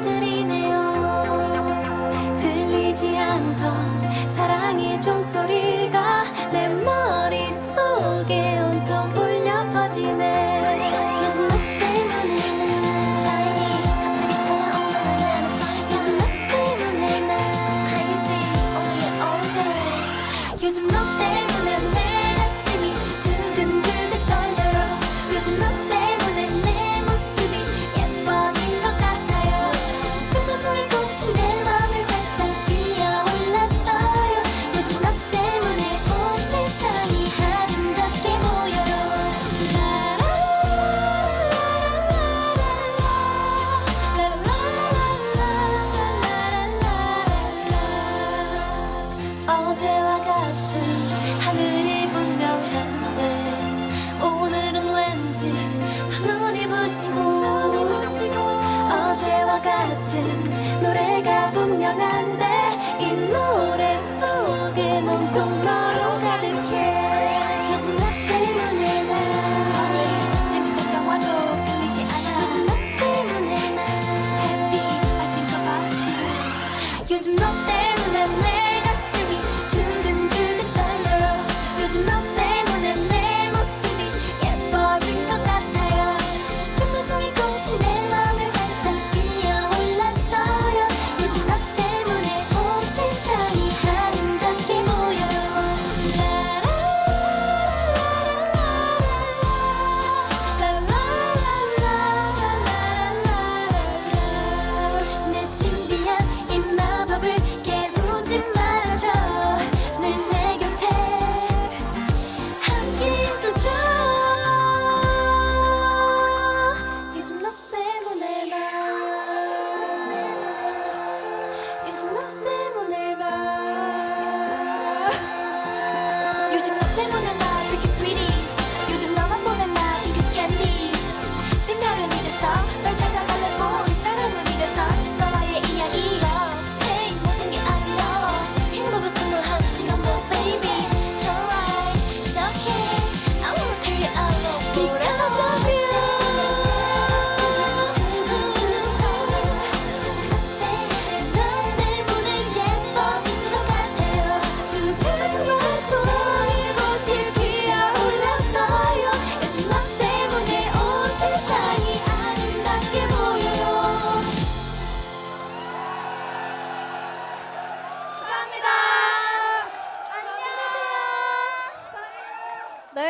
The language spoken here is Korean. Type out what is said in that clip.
두드리네요. 들리지 않던 사랑의 종소리가 내 머릿속에 온통 울려 퍼지네. 요즘 너 때문에 난 갑자기 찾아오는 요즘 너 때문에 난 Crazy. all day. 요즘 너 때문에 투명한데 이 노래 속에 몸통 너로 가득해. 요즘 나 때문에 나. 재밌던 영화도 끌리지 않아. 요즘 너 때문에 나. Happy I think about you. 요즘 너 때문에 내 you just let 감사합니다. 안녕. 네.